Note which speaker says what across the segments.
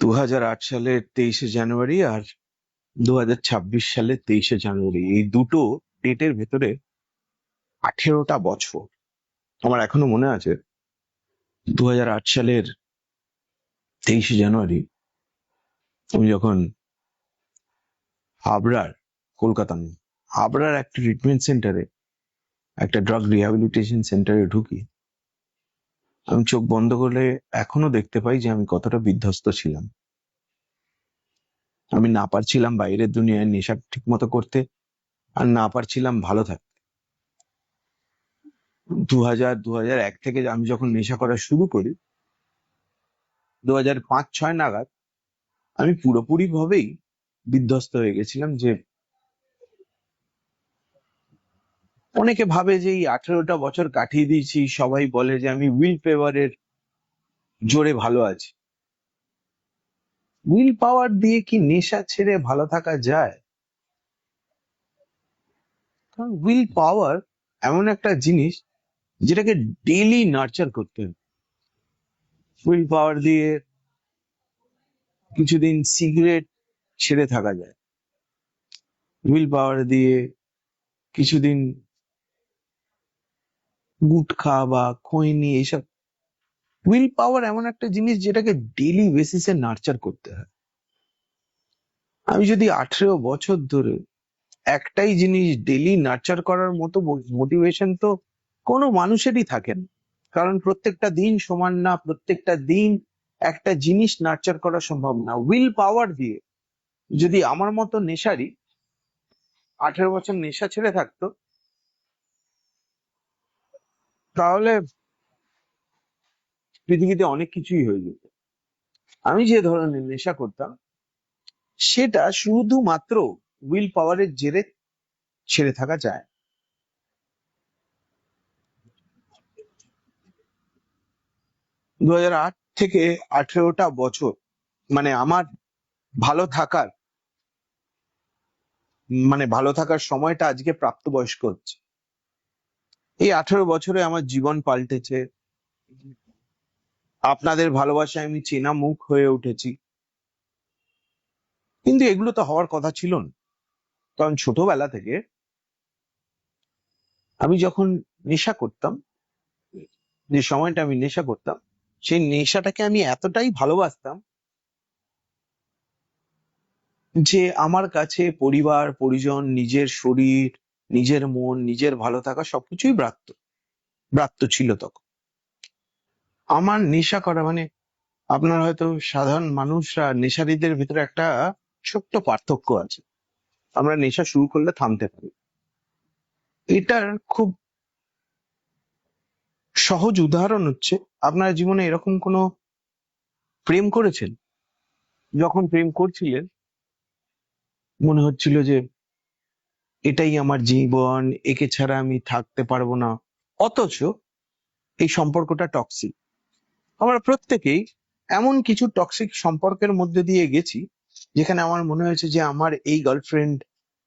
Speaker 1: দু সালের তেইশে জানুয়ারি আর দু হাজার ছাব্বিশ সালের তেইশে জানুয়ারি। এই দুটো ডেটের ভেতরে আঠেরোটা বছর। আমার এখনও মনে আছে দু সালের তেইশে জানুয়ারি আমি যখন হাবড়ার, কলকাতা হাবড়ার একটা ট্রিটমেন্ট সেন্টারে একটা ড্রাগ রিহ্যাবিলিটেশন সেন্টারে ঢুকি আমি চোখ বন্ধ করলে এখনও দেখতে পাই যে আমি কতটা বিধ্বস্ত ছিলাম। আমি না পারছিলাম বাইরের দুনিয়ায় নেশা ঠিক মতো করতে আর না পারছিলাম ভালো থাকতে। দু হাজার দু হাজার এক থেকে আমি যখন নেশা করা শুরু করি দু হাজার পাঁচ, ছয় নাগাদ আমি পুরোপুরি ভাবেই বিধ্বস্ত হয়ে গেছিলাম যে অনেকে ভাবে যে এই আঠেরোটা বছর কাটিয়ে দিয়েছি, সবাই বলে যে আমি উইল পেভারের জোরে ভালো আছি। উইল পাওয়ার দিয়ে কি নেশা ছেড়ে ভালো থাকা যায়? কারণ উইল পাওয়ার এমন একটা জিনিস যেটাকে ডেইলি নার্চার করতে হবে উইল পাওয়ার দিয়ে কিছুদিন সিগারেট ছেড়ে থাকা যায়। উইল পাওয়ার দিয়ে কিছুদিন গুটখা বা খৈনি, এইসব। উইল পাওয়ার এমন একটা জিনিস যেটাকে ডেইলি বেসিসে নার্চার করতে হয়। আমি যদি আঠেরো বছর ধরে একটাই জিনিস ডেইলি নার্চার করার মতো মোটিভেশন তো কোনো মানুষেরই থাকে না। কারণ প্রত্যেকটা দিন সমান না, প্রত্যেকটা দিন একটা জিনিস নার্চার করা সম্ভব না। উইল পাওয়ার দিয়ে যদি আমার মতো নেশারই আঠেরো বছর নেশা ছেড়ে থাকতো তাহলে পৃথিবীতে অনেক কিছুই হয়ে যেত। আমি যে ধরনের নেশা করতাম, সেটা শুধুমাত্র উইল পাওয়ারের জেরে ছেড়ে থাকা যায়। দু থেকে আঠেরোটা বছর মানে আমার ভালো থাকার মানে ভালো থাকার সময়টা আজকে প্রাপ্তবয়স্ক হচ্ছে। এই আঠেরো বছরে আমার জীবন পাল্টেছে। আপনাদের ভালোবাসায় আমি চেনা মুখ হয়ে উঠেছি। কিন্তু এগুলো তো হওয়ার কথা ছিল না। কারণ ছোটবেলা থেকে আমি যখন নেশা করতাম, যে সময়টা আমি নেশা করতাম, সেই নেশাটাকে আমি এতটাই ভালোবাসতাম যে আমার কাছে পরিবার, পরিজন, নিজের শরীর নিজের মন, নিজের ভালো থাকা সবকিছুই ব্রাত্য। ব্রাত্য ছিল তখন। আমার নেশা করা মানে আপনার হয়তো সাধারণ মানুষরা, নেশারীদের ভিতরে একটা ছোট্ট পার্থক্য আছে। আমরা নেশা শুরু করলে থামতে পারি। এটার খুব সহজ উদাহরণ হচ্ছে, আপনার জীবনে এরকম কোনো প্রেম করেছেন? যখন প্রেম করছিলেন, মনে হচ্ছিল যে এটাই আমার জীবন, একে ছাড়া আমি থাকতে পারব না। অথচ এই সম্পর্কটা টক্সিক আমরা প্রত্যেকেই এমন কিছু টক্সিক সম্পর্কের মধ্যে দিয়ে গেছি, যেখানে আমার মনে হয়েছে যে আমার এই গার্লফ্রেন্ড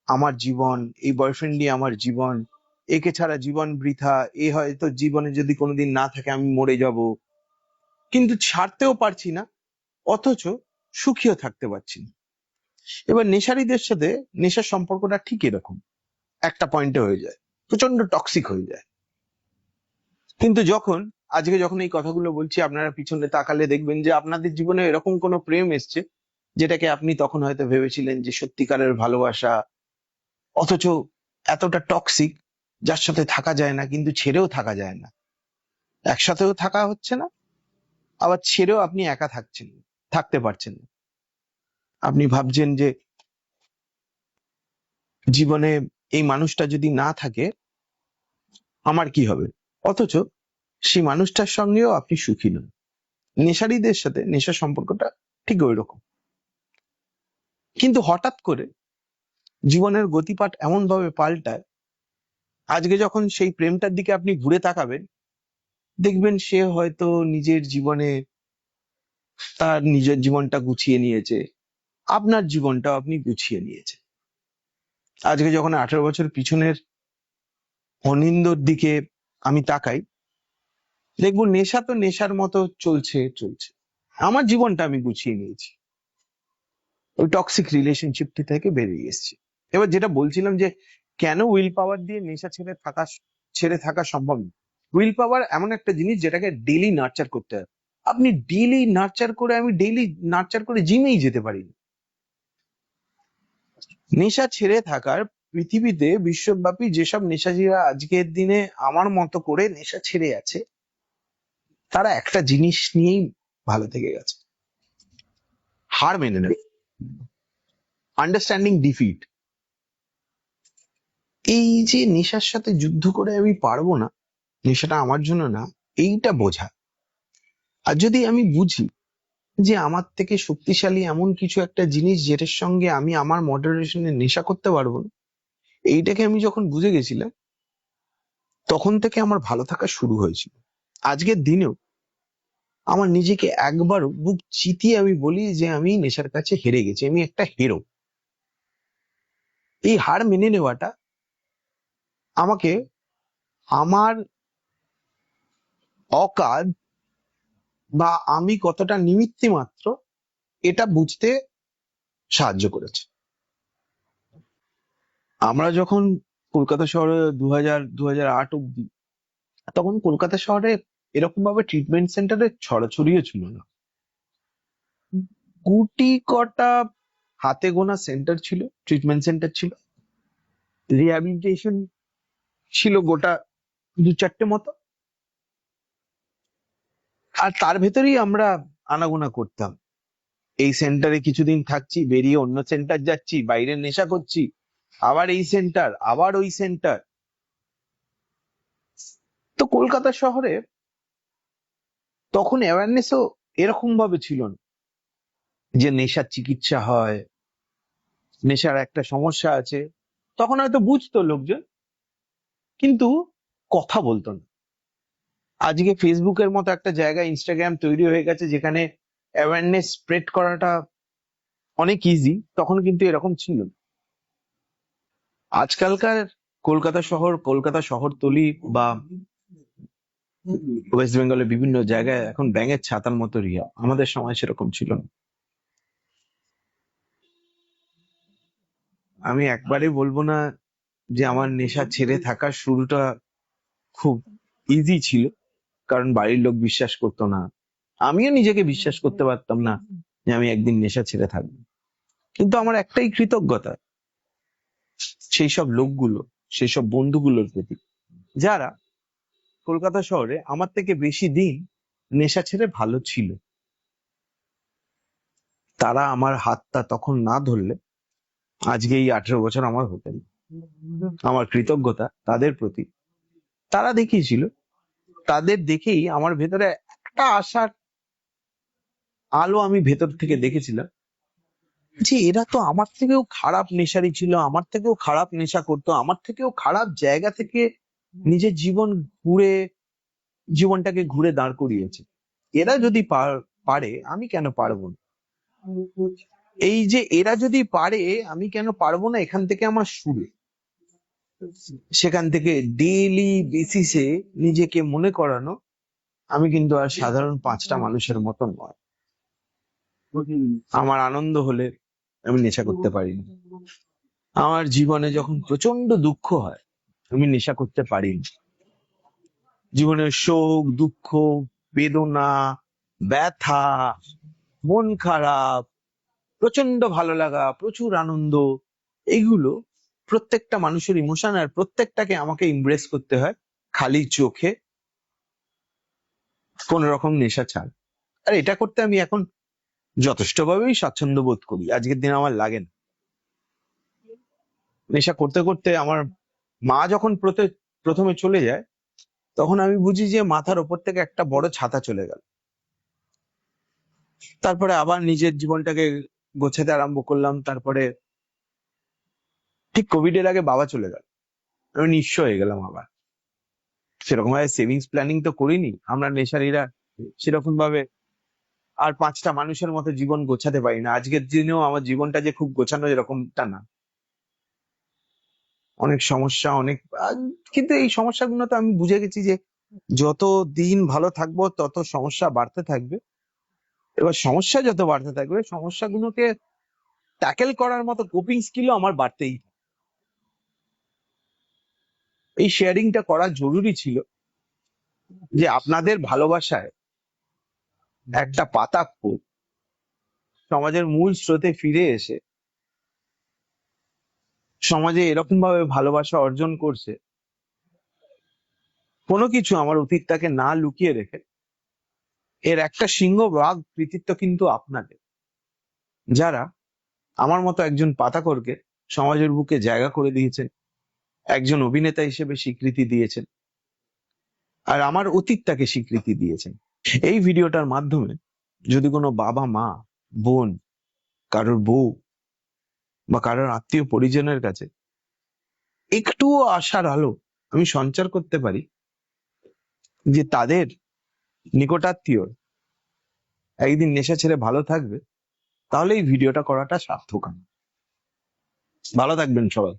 Speaker 1: আমার জীবন, এই বয়ফ্রেন্ডই আমার জীবন, একে ছাড়া জীবন বৃথা, এ হয়তো জীবনে যদি কোনোদিন না থাকে আমি মরে যাব। কিন্তু ছাড়তেও পারছি না, অথচ সুখীও থাকতে পারছি না। এবার নেশারীদের সাথে নেশার সম্পর্কটা ঠিক এরকম। একটা পয়েন্টে হয়ে যায় প্রচণ্ড টক্সিক হয়ে যায়। কিন্তু যখন, আজকে যখন এই কথাগুলো বলছি, আপনারা পিছনে তাকালে দেখবেন যে আপনাদের জীবনে এরকম কোনো প্রেম এসছে, যেটাকে আপনি তখন হয়তো ভেবেছিলেন যে সত্যিকারের ভালোবাসা, অথচ এতটা টক্সিক যার সাথে থাকা যায় না, কিন্তু ছেড়েও থাকা যায় না। একসাথেও থাকা হচ্ছে না, আবার ছেড়েও আপনি একা থাকছেন, থাকতে পারছেন না। আপনি ভাবছেন যে জীবনে এই মানুষটা যদি না থাকে, আমার কি হবে? অথচ সেই মানুষটার সঙ্গেও আপনি সুখী নন। নেশারীদের সাথে নেশা সম্পর্কটা ঠিক ওই রকম। কিন্তু হঠাৎ করে জীবনের গতিপাঠ এমন ভাবে পাল্টায়, আজকে যখন সেই প্রেমটার দিকে আপনি ঘুরে তাকাবেন, দেখবেন সে হয়তো নিজের জীবনে তার নিজের জীবনটা গুছিয়ে নিয়েছে। আপনার জীবনটাও আপনি গুছিয়ে নিয়েছে আজকে যখন আঠারো বছর পিছনের অনিন্দর দিকে আমি তাকাই, দেখব নেশা তো নেশার মতো চলছে চলছে। আমার জীবনটা আমি গুছিয়ে নিয়েছি। ওই টক্সিক রিলেশনশিপটি থেকে বেরিয়ে এসেছি। এবার যেটা বলছিলাম যে, কেন উইল পাওয়ার দিয়ে নেশা ছেড়ে থাকা ছেড়ে থাকা সম্ভব না? উইল পাওয়ার এমন একটা জিনিস যেটাকে ডেইলি নার্চার করতে হয়। আপনি ডেইলি নার্চার করে, আমি ডেইলি নার্চার করে জিমেই যেতে পারি না। নেশা ছেড়ে থাকার পৃথিবীতে বিশ্বব্যাপী যেসব নেশাজীরা আজকের দিনে আমার মতো করে নেশা ছেড়ে আছে, তারা একটা জিনিস নিয়েই ভালো থেকে গেছে। হার মেনে নেবে। আন্ডারস্ট্যান্ডিং ডিফিট এই যে নেশার সাথে যুদ্ধ করে আমি পারব না, নেশাটা আমার জন্য না, এইটা বোঝা। আর যদি আমি বুঝি যে আমার থেকে শক্তিশালী এমন কিছু একটা জিনিস যেটার সঙ্গে আমি আমার মডারেশনে নেশা করতে পারব না, এইটাকে আমি যখন বুঝে গেছিলাম, তখন থেকে আমার ভালো থাকা শুরু হয়েছিল। আজকের দিনেও আমার নিজেকে একবারও বুক চিতিয়ে আমি বলি যে আমি নেশার কাছে হেরে গেছি, আমি একটা হিরো এই হার মেনে নেওয়াটা আমাকে আমার অকাজ বা আমি কতটা নিমিত্তি মাত্র, এটা বুঝতে সাহায্য করেছে। আমরা যখন কলকাতা শহরে দু হাজার আট অব্দি তখন কলকাতা শহরে এরকম ভাবে ট্রিটমেন্ট সেন্টারে ছড়াছড়িও ছিল না। গুটি কটা হাতে গোনা সেন্টার ছিল ট্রিটমেন্ট সেন্টার ছিল। রিহ্যাবিলিটেশন ছিল গোটা দু চারটে মতো। আর তার ভেতরেই আমরা আনাগোনা করতাম। এই সেন্টারে কিছুদিন থাকছি, বেরিয়ে অন্য সেন্টার যাচ্ছি বাইরে নেশা করছি, আবার এই সেন্টার আবার ওই সেন্টার তো কলকাতা শহরে তখন অ্যাওয়ারনেসও এরকম ভাবে ছিল না, যে নেশার চিকিৎসা হয়, নেশার একটা সমস্যা আছে। তখন হয়তো বুঝতো লোকজন, কিন্তু কথা বলতো না। আজকে ফেসবুকের মতো একটা জায়গা ইনস্টাগ্রাম তৈরি হয়ে গেছে যেখানে অ্যাওয়ারনেস স্প্রেড করাটা অনেক ইজি তখন কিন্তু এরকম ছিল না। আজকালকার কলকাতা শহর, কলকাতা শহরতলি বা ওয়েস্ট বেঙ্গলের বিভিন্ন জায়গায় এখন ব্যাঙের ছাতার মতো রিয়া। আমাদের সময় সেরকম ছিল না। আমি একবারে বলব না যে আমার নেশা ছেড়ে থাকার শুরুটা খুব ইজি ছিল। কারণ বাড়ির লোক বিশ্বাস করতো না। আমিও নিজেকে বিশ্বাস করতে পারতাম না যে আমি একদিন নেশা ছেড়ে থাকব। কিন্তু আমার একটাই কৃতজ্ঞতা, সেই সব লোকগুলো, সেই সব বন্ধুগুলোর প্রতি, যারা কলকাতা শহরে আমার থেকে বেশি দিন নেশা ছেড়ে ভালো ছিল। তারা আমার হাতটা তখন না ধরলে আজকে এই আঠেরো বছর আমার হতো না আমার কৃতজ্ঞতা তাদের প্রতি। তারা দেখিয়েছিল তাদের দেখেই আমার ভেতরে একটা আশার আলো আমি ভেতর থেকে দেখেছিলাম যে এরা তো আমার থেকেও খারাপ নেশারি ছিল, আমার থেকেও খারাপ নেশা করতো, আমার থেকেও খারাপ জায়গা থেকে নিজের জীবন ঘুরে, জীবনটাকে ঘুরে দাঁড় করিয়েছে। এরা যদি পার- আমি কেন পারব না? এই যে এরা যদি পারে, আমি কেন পারব না? এখান থেকে আমার শুরু। সেখান থেকে ডেইলি বেসিসে নিজেকে মনে করানো, আমি কিন্তু আর সাধারণ পাঁচটা মানুষের মতন নয়। আমার আনন্দ হলে আমি নেশা করতে পারি না আমার জীবনে যখন প্রচণ্ড দুঃখ হয়, আমি নেশা করতে পারি না জীবনের শোক, দুঃখ, বেদনা, ব্যথা, মন খারাপ প্রচণ্ড ভালো লাগা, প্রচুর আনন্দ এইগুলো প্রত্যেকটা মানুষের ইমোশন আর প্রত্যেকটাকে আমাকে ইমপ্রেস করতে হয় খালি চোখে কোন রকম নেশা ছাড়। আর এটা করতে আমি এখন যথেষ্টভাবেই স্বাচ্ছন্দ্য বোধ করি। আজকের দিনে আমার লাগে না। নেশা করতে করতে আমার মা যখন প্রথমে চলে যায়, তখন আমি বুঝি যে মাথার ওপর থেকে একটা বড় ছাতা চলে গেল। তারপরে আবার নিজের জীবনটাকে গোছাতে আরম্ভ করলাম। তারপরে ঠিক কোভিড এর আগে বাবা চলে গেল। আমি নিঃস্ব হয়ে গেলাম আবার। সেরকম ভাবে সেভিংস প্ল্যানিং তো করিনি। আমরা নেশারিরা সেরকম ভাবে আর পাঁচটা মানুষের মতো জীবন গোছাতে পারি না। আজকের দিনেও আমার জীবনটা যে খুব গোছানো এরকমটা না। অনেক সমস্যা, অনেক কিন্তু এই সমস্যাগুলো তো আমি বুঝে গেছি যে যত দিন ভালো থাকব, তত সমস্যা বাড়তে থাকবে। এবার সমস্যা যত বাড়তে থাকবে, সমস্যাগুলোকে ট্যাকেল করার মতো কোপিং স্কিলও আমার বাড়তেই। এই শেয়ারিংটা করা জরুরি ছিল যে আপনাদের ভালোবাসায় একটা পাতা ফুল সমাজের মূল স্রোতে ফিরে এসে, সমাজে এরকম ভাবে ভালোবাসা অর্জন করছে, কোনো কিছু আমার অতীতটাকে না লুকিয়ে রেখে, এর একটা সিংহ বাঘ কৃতিত্ব কিন্তু আপনাদের, যারা আমার মতো একজন পাতাকরকে সমাজের বুকে জায়গা করে দিয়েছেন। একজন অভিনেতা হিসেবে স্বীকৃতি দিয়েছেন। আর আমার অতীতটাকে স্বীকৃতি দিয়েছেন। এই ভিডিওটার মাধ্যমে যদি কোনো বাবা, মা, বোন কারোর বউ বা কারোর আত্মীয় পরিজনের কাছে একটুও আশার আলো আমি সঞ্চার করতে পারি যে তাদের নিকটাত্মীয় একদিন নেশা ছেড়ে ভালো থাকবে, তাহলে এই ভিডিওটা করাটা সার্থক। ভালো থাকবেন সবাই।